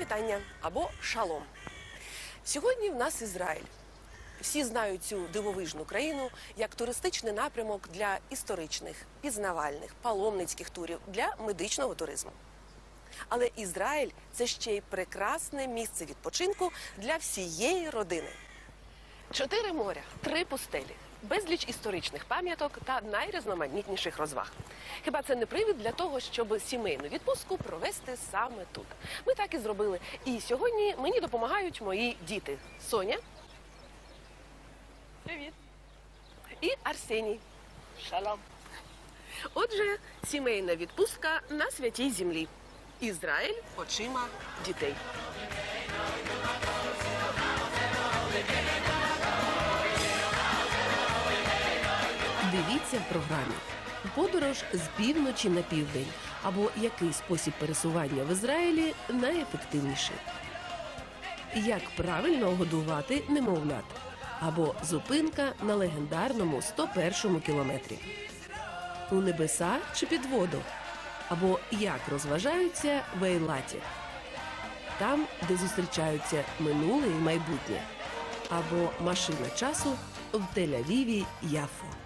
Вітання або шалом. Сьогодні в нас Ізраїль. Всі знають цю дивовижну країну як туристичний напрямок для історичних, пізнавальних, паломницьких турів для медичного туризму. Але Ізраїль це ще й прекрасне місце відпочинку для всієї родини. Чотири моря, три пустелі, безліч історичних пам'яток та найрізноманітніших розваг. Хіба це не привід для того, щоб сімейну відпустку провести саме тут? Ми так і зробили. І сьогодні мені допомагають мої діти Соня Привіт. і Арсеній. Шалом. Отже, сімейна відпустка на святій землі. Ізраїль очима дітей. Дивіться в програмі подорож з півночі на південь або який спосіб пересування в Ізраїлі найефективніший. Як правильно годувати немовлят або зупинка на легендарному 101-му кілометрі. У небеса чи під воду, або як розважаються в Ейлаті, там, де зустрічаються минуле і майбутнє, або машина часу в Тель-Авіві Яфо.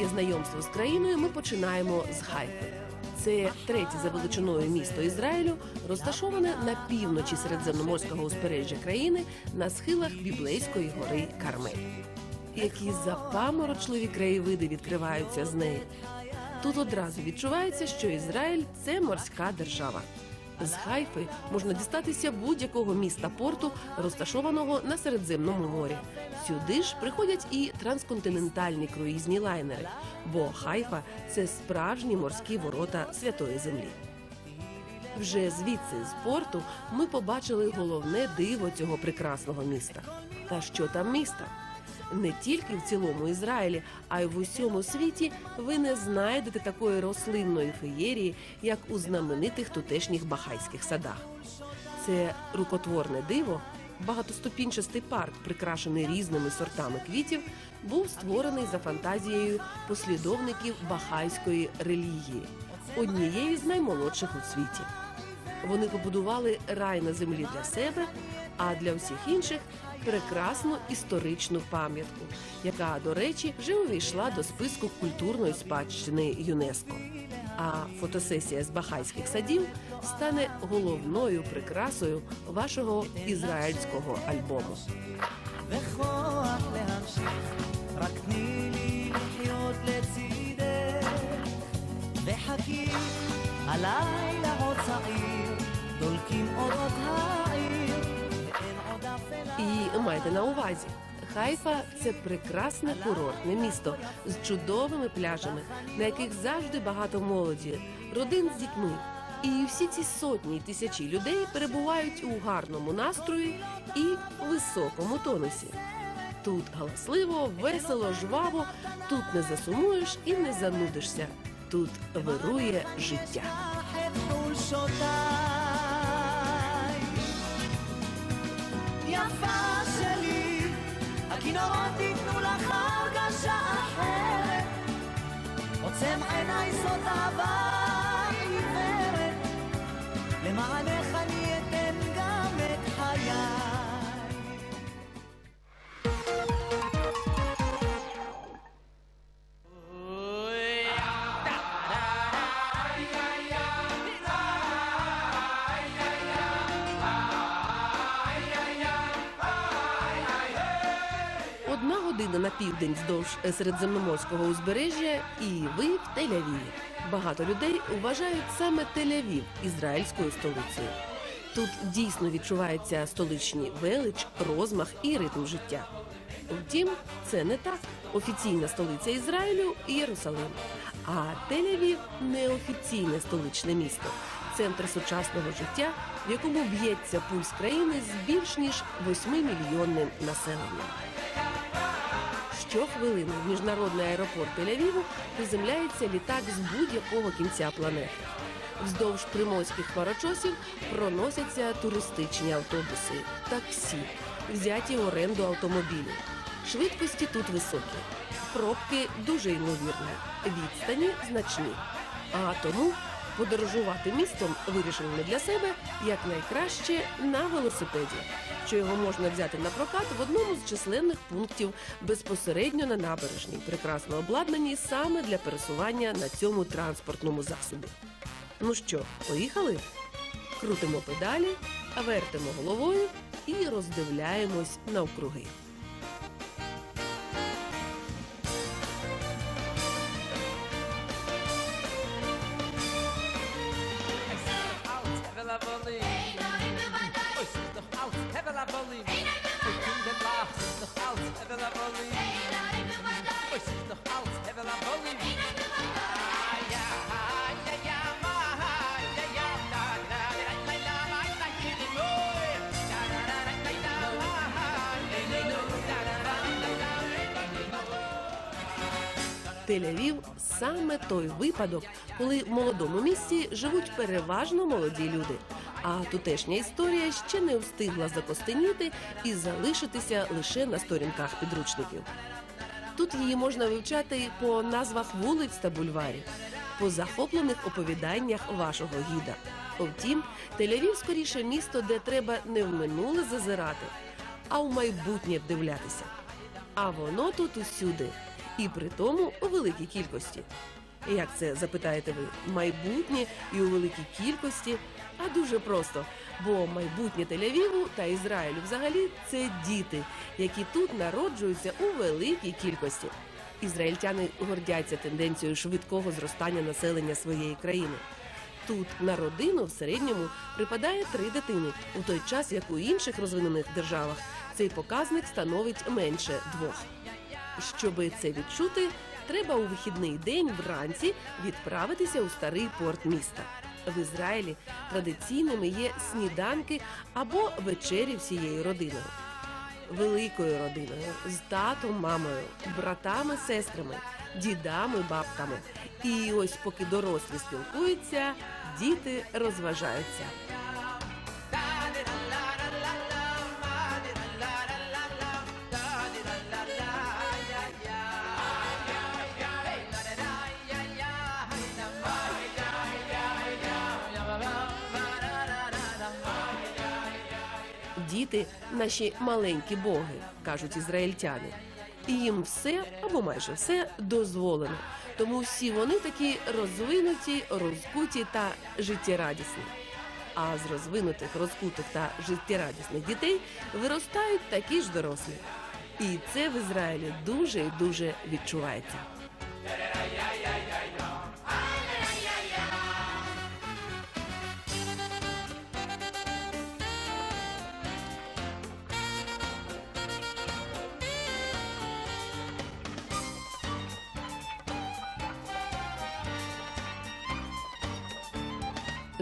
Своє знайомство з країною ми починаємо з Хайфи. Це третє за величиною місто Ізраїлю, розташоване на півночі середземноморського узбережжя країни на схилах біблейської гори Кармель. Які запаморочливі краєвиди відкриваються з неї. Тут одразу відчувається, що Ізраїль це морська держава. З Хайфи можна дістатися будь-якого міста порту, розташованого на Середземному морі. Сюди ж приходять і трансконтинентальні круїзні лайнери, бо Хайфа це справжні морські ворота Святої Землі. Вже звідси з порту ми побачили головне диво цього прекрасного міста. Та що там міста? Не тільки в цілому Ізраїлі, а й в усьому світі ви не знайдете такої рослинної феєрії, як у знаменитих тутешніх бахайських садах. Це рукотворне диво, багатоступінчастий парк, прикрашений різними сортами квітів, був створений за фантазією послідовників бахайської релігії, однієї з наймолодших у світі. Вони побудували рай на землі для себе, а для всіх інших прекрасну історичну пам'ятку, яка, до речі, вже увійшла до списку культурної спадщини ЮНЕСКО. А фотосесія з бахайських садів стане головною прикрасою вашого ізраїльського альбому. וכוח להמשיך, רק תני לי לחיות לצידך. וחכי, הלילה עוד צעיר, דולקים אורות העיר, майте на увазі. Хайфа це прекрасне курортне місто з чудовими пляжами, на яких завжди багато молоді, родин з дітьми. І всі ці сотні і тисячі людей перебувають у гарному настрої і високому тонусі. Тут галасливо, весело, жваво, тут не засумуєш і не занудишся. Тут вирує життя. Я הכינורות ייתנו לך הרגשה אחרת. עוצם עיניי זאת אהבה עיוורת. למענך אני אתן גם את חיי. Південь вздовж середземноморського узбережжя, і ви в Тель-Авіві. Багато людей вважають саме Тель-Авів ізраїльською столицею. Тут дійсно відчувається столичні велич, розмах і ритм життя. Втім, це не так. Офіційна столиця Ізраїлю Єрусалим. А Тель-Авів – неофіційне столичне місто, центр сучасного життя в якому б'ється пульс країни з більш ніж 8 мільйонним населенням. Щохвилини в міжнародний аеропорт Тель-Авіву приземляється літак з будь-якого кінця планети. Вздовж приморських хмарочосів проносяться туристичні автобуси, таксі, взяті в оренду автомобілі. Швидкості тут високі, пробки дуже ймовірні, відстані значні. А тому подорожувати містом вирішили ми для себе якнайкраще на велосипеді, що його можна взяти на прокат в одному з численних пунктів безпосередньо на набережній, прекрасно обладнаній саме для пересування на цьому транспортному засобі. Ну що, поїхали? Крутимо педалі, вертимо головою і роздивляємось навкруги. Тель-Авів – саме той випадок, коли в молодому місті живуть переважно молоді люди. А тутешня історія ще не встигла закостеніти і залишитися лише на сторінках підручників. Тут її можна вивчати по назвах вулиць та бульварів, по захоплених оповіданнях вашого гіда. Втім, Тель-Авів скоріше місто, де треба не в минуле зазирати, а в майбутнє вдивлятися. А воно тут усюди, і при тому у великій кількості. Як це запитаєте ви? Майбутнє і у великій кількості? А дуже просто, бо майбутнє Тель-Авіву та Ізраїлю взагалі це діти, які тут народжуються у великій кількості. Ізраїльтяни гордяться тенденцією швидкого зростання населення своєї країни. Тут на родину в середньому припадає три дитини, у той час як у інших розвинених державах цей показник становить менше двох. Щоби це відчути, треба у вихідний день вранці відправитися у старий порт міста. В Ізраїлі традиційними є сніданки або вечері всією родиною. Великою родиною з татом, мамою, братами, сестрами, дідами, бабками. І ось поки дорослі спілкуються, діти розважаються. Діти наші маленькі боги, кажуть ізраїльтяни. І їм все або майже все дозволено. Тому всі вони такі розвинуті, розкуті та життєрадісні. А з розвинутих, розкутих та життєрадісних дітей виростають такі ж дорослі. І це в Ізраїлі дуже і дуже відчувається.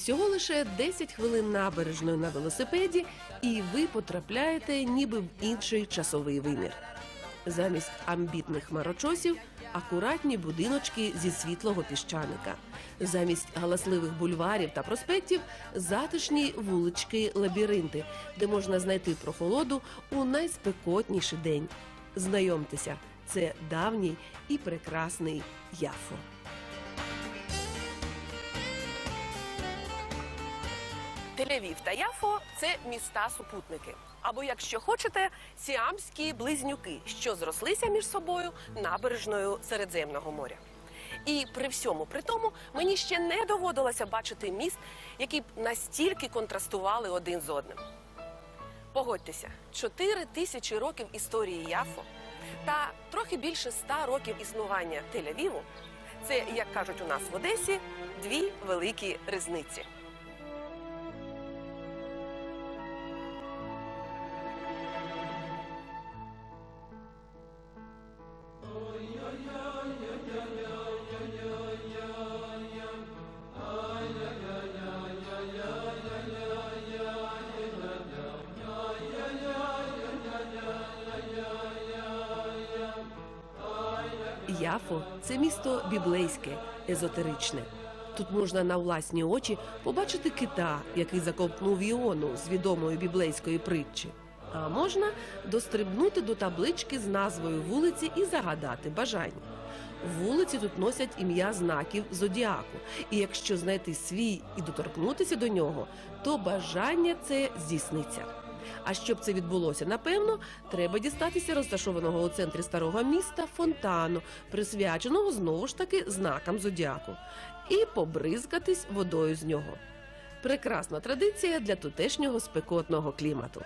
Всього лише 10 хвилин набережної на велосипеді, і ви потрапляєте ніби в інший часовий вимір. Замість амбітних хмарочосів акуратні будиночки зі світлого піщаника. Замість галасливих бульварів та проспектів затишні вулички лабіринти, де можна знайти прохолоду у найспекотніший день. Знайомтеся, це давній і прекрасний Яфо. Тель-Авів та Яфо це міста-супутники. Або, якщо хочете, сіамські близнюки, що зрослися між собою набережною Середземного моря. І при всьому при тому мені ще не доводилося бачити міст, які б настільки контрастували один з одним. Погодьтеся, чотири тисячі років історії Яфо та трохи більше ста років існування Тель-Авіву – це, як кажуть у нас в Одесі, дві великі різниці. Місто біблейське, езотеричне. Тут можна на власні очі побачити кита, який закопнув Іону з відомої біблейської притчі. А можна дострибнути до таблички з назвою вулиці і загадати бажання. Вулиці тут носять ім'я знаків зодіаку, і якщо знайти свій і доторкнутися до нього, то бажання це здійсниться. А щоб це відбулося, напевно, треба дістатися розташованого у центрі старого міста фонтану, присвяченого знову ж таки знакам зодіаку, і побризкатись водою з нього. Прекрасна традиція для тутешнього спекотного клімату.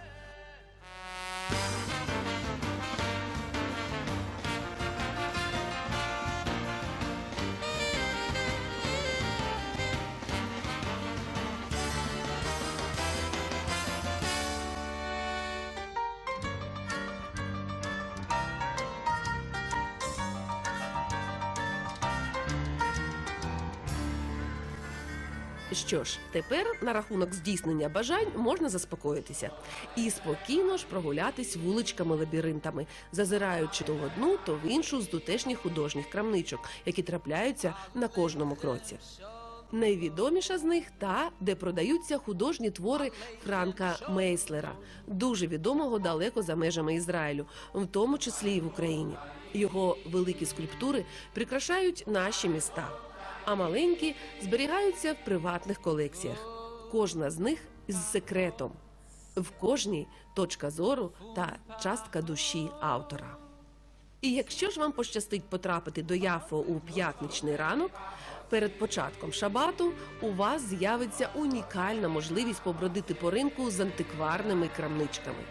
Що ж, тепер на рахунок здійснення бажань можна заспокоїтися і спокійно ж прогулятись вуличками-лабіринтами, зазираючи то в одну, то в іншу з тутешніх художніх крамничок, які трапляються на кожному кроці. Найвідоміша з них та, де продаються художні твори Франка Мейслера, дуже відомого далеко за межами Ізраїлю, в тому числі і в Україні. Його великі скульптури прикрашають наші міста, а маленькі зберігаються в приватних колекціях. Кожна з них з секретом. В кожній точка зору та частка душі автора. І якщо ж вам пощастить потрапити до Яфо у п'ятничний ранок, перед початком шабату у вас з'явиться унікальна можливість побродити по ринку з антикварними крамничками.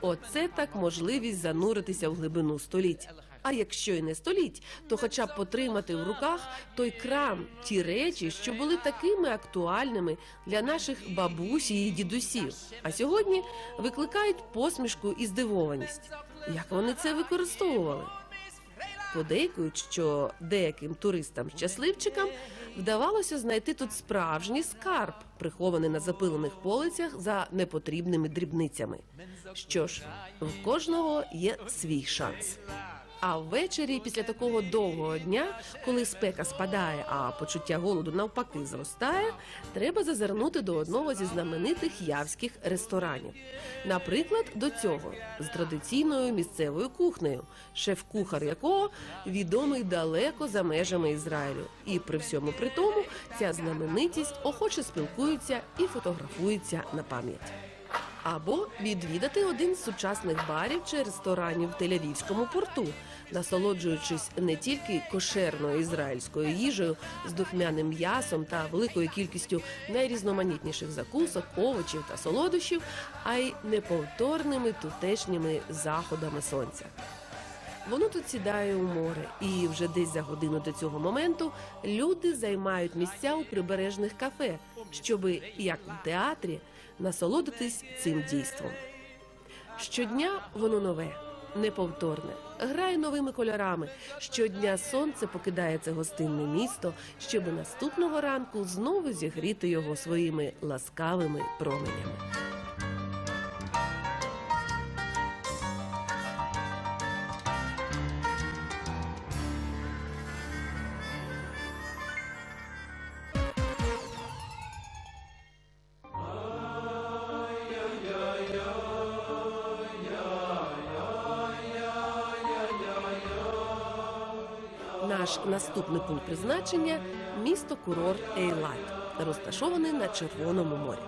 Оце так можливість зануритися в глибину століть. А якщо і не століть, то хоча б потримати в руках той крам, ті речі, що були такими актуальними для наших бабусь і дідусів, а сьогодні викликають посмішку і здивованість. Як вони це використовували? Подейкують, що деяким туристам-щасливчикам вдавалося знайти тут справжній скарб, прихований на запилених полицях за непотрібними дрібницями. Що ж, в кожного є свій шанс. А ввечері, після такого довгого дня, коли спека спадає, а почуття голоду навпаки зростає, треба зазирнути до одного зі знаменитих явських ресторанів. Наприклад, до цього з традиційною місцевою кухнею, шеф-кухар якого відомий далеко за межами Ізраїлю. І при всьому при тому ця знаменитість охоче спілкується і фотографується на пам'ять або відвідати один з сучасних барів чи ресторанів в Тель-Авівському порту, насолоджуючись не тільки кошерною ізраїльською їжею з духмяним м'ясом та великою кількістю найрізноманітніших закусок, овочів та солодощів, а й неповторними тутешніми заходами сонця. Воно тут сідає у море, і вже десь за годину до цього моменту люди займають місця у прибережних кафе, щоби, як в театрі, насолодитись цим дійством. Щодня воно нове, неповторне, грає новими кольорами. Щодня сонце покидає це гостинне місто, щоб наступного ранку знову зігріти його своїми ласкавими променями. Наступний пункт призначення місто курорт Ейлат, розташований на Червоному морі.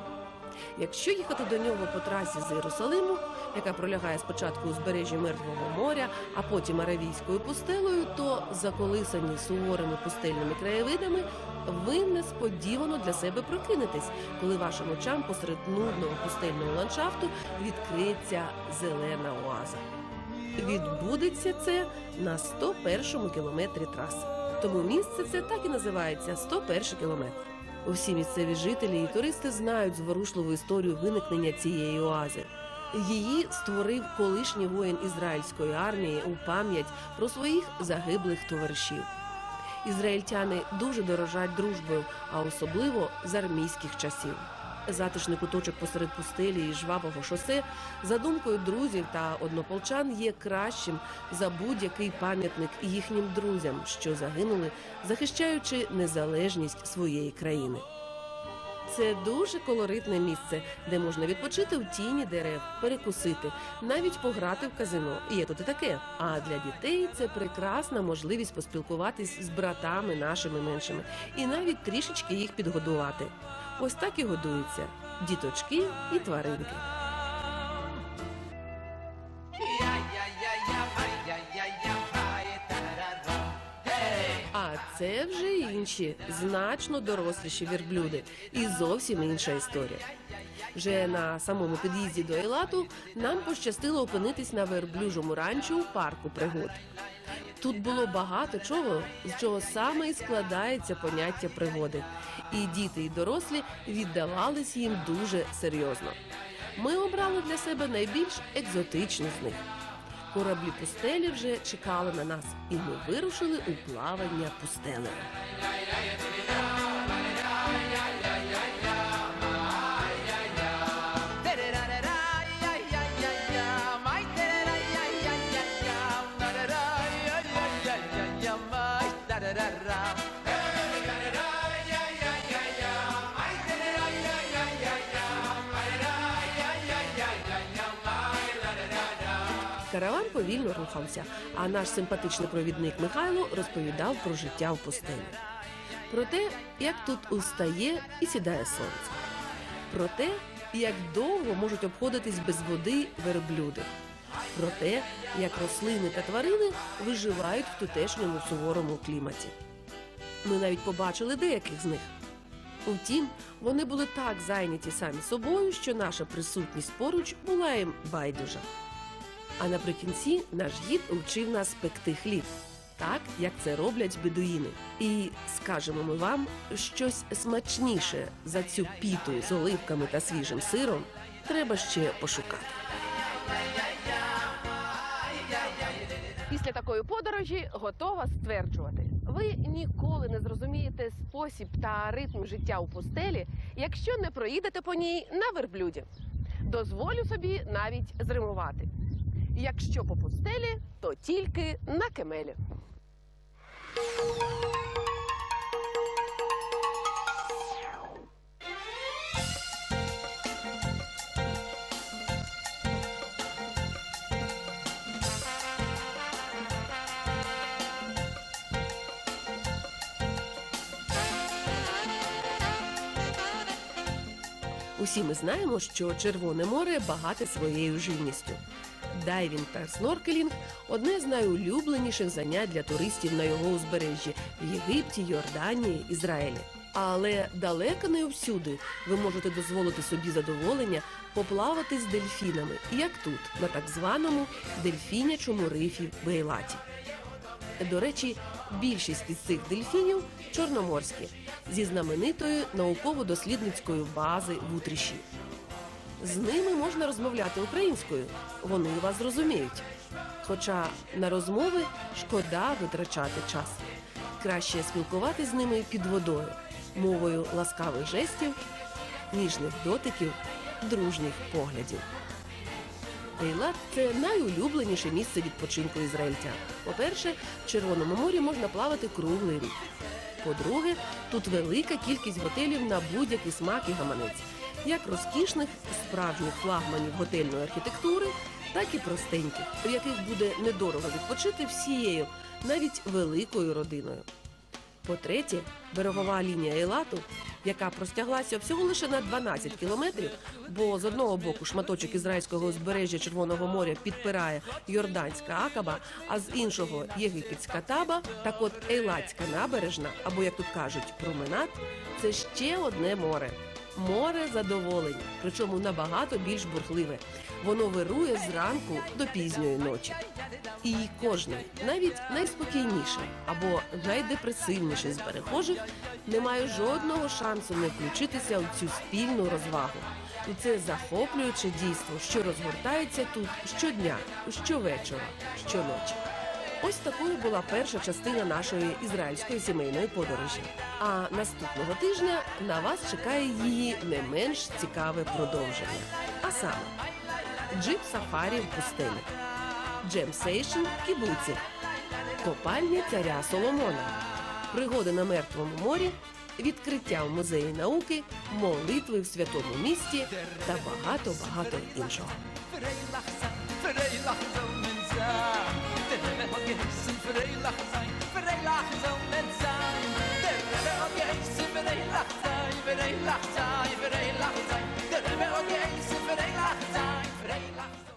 Якщо їхати до нього по трасі з Єрусалиму, яка пролягає спочатку узбережжя Мертвого моря, а потім Аравійською пустелею, то заколисані суворими пустельними краєвидами, ви несподівано для себе прокинетесь, коли вашим очам посеред нудного пустельного ландшафту відкриється зелена оаза. Відбудеться це на 101-му кілометрі траси. Тому місце це так і називається 101 кілометр. Усі місцеві жителі і туристи знають зворушливу історію виникнення цієї оази. Її створив колишній воїн ізраїльської армії у пам'ять про своїх загиблих товаришів. Ізраїльтяни дуже дорожать дружбою, а особливо з армійських часів. Затишний куточок посеред пустелі і жвавого шосе, за думкою друзів та однополчан, є кращим за будь-який пам'ятник їхнім друзям, що загинули, захищаючи незалежність своєї країни. Це дуже колоритне місце, де можна відпочити в тіні дерев, перекусити, навіть пограти в казино. Є тут і таке. А для дітей це прекрасна можливість поспілкуватись з братами нашими меншими і навіть трішечки їх підгодувати. Ось так і годуються діточки і тваринки. А це вже інші, значно доросліші верблюди, і зовсім інша історія. Вже на самому під'їзді до Елату нам пощастило опинитись на верблюжому ранчо у парку пригод. Тут було багато чого, з чого саме і складається поняття пригоди. І діти, і дорослі віддавались їм дуже серйозно. Ми обрали для себе найбільш екзотичну з них. Кораблі пустелі вже чекали на нас, і ми вирушили у плавання пустелею. Повільно рухався, а наш симпатичний провідник Михайло розповідав про життя в пустелі. Про те, як тут устає і сідає сонце. Про те, як довго можуть обходитись без води верблюди. Про те, як рослини та тварини виживають в тутешньому суворому кліматі. Ми навіть побачили деяких з них. Утім, вони були так зайняті самі собою, що наша присутність поруч була їм байдужа. А наприкінці наш гід вчив нас пекти хліб, так як це роблять бедуїни. І скажемо ми вам щось смачніше за цю піту з оливками та свіжим сиром треба ще пошукати. Після такої подорожі готова стверджувати, ви ніколи не зрозумієте спосіб та ритм життя у пустелі, якщо не проїдете по ній на верблюді. Дозволю собі навіть зримувати. Якщо по пустелі, то тільки на кемелі. Усі ми знаємо, що Червоне море багате своєю живністю. Дайвінг та сноркелінг одне з найулюбленіших занять для туристів на його узбережжі в Єгипті, Йорданії, Ізраїлі. Але далеко не всюди ви можете дозволити собі задоволення поплавати з дельфінами, як тут, на так званому дельфінячому рифі в Ейлаті. До речі, більшість із цих дельфінів чорноморські зі знаменитої науково-дослідницької бази в Утріші. З ними можна розмовляти українською, вони вас зрозуміють. Хоча на розмови шкода витрачати час. Краще спілкувати з ними під водою, мовою ласкавих жестів, ніжних дотиків, дружніх поглядів. Ейлат це найулюбленіше місце відпочинку ізраїльтян. По-перше, в Червоному морі можна плавати круглий рік. По-друге, тут велика кількість готелів на будь-який смак і гаманець, як розкішних справжніх флагманів готельної архітектури, так і простеньких, в яких буде недорого відпочити всією, навіть великою родиною. По-третє, берегова лінія Ейлату, яка простяглася всього лише на 12 кілометрів, бо з одного боку шматочок ізраїльського узбережжя Червоного моря підпирає Йорданська Акаба, а з іншого єгипетська таба. Так от Ейлатська набережна, або як тут кажуть, променад, це ще одне море. Море задоволень, причому набагато більш бурхливе. Воно вирує зранку до пізньої ночі. І кожен, навіть найспокійніший або найдепресивніший з перехожих, не має жодного шансу не включитися у цю спільну розвагу. У це захоплююче дійство, що розгортається тут щодня, щовечора, щоночі. Ось такою була перша частина нашої ізраїльської сімейної подорожі. А наступного тижня на вас чекає її не менш цікаве продовження. А саме джип сафарі в пустелі, джем сейшн в кібуці, копальня царя Соломона, пригоди на мертвому морі, відкриття в музеї науки, молитви в святому місті та багато багато іншого. geheißen, freilach sein, freilach soll man sein. Der Rebbe hat geheißen, freilach sein, freilach sein, freilach sein. Der Rebbe hat geheißen, freilach sein, freilach sein.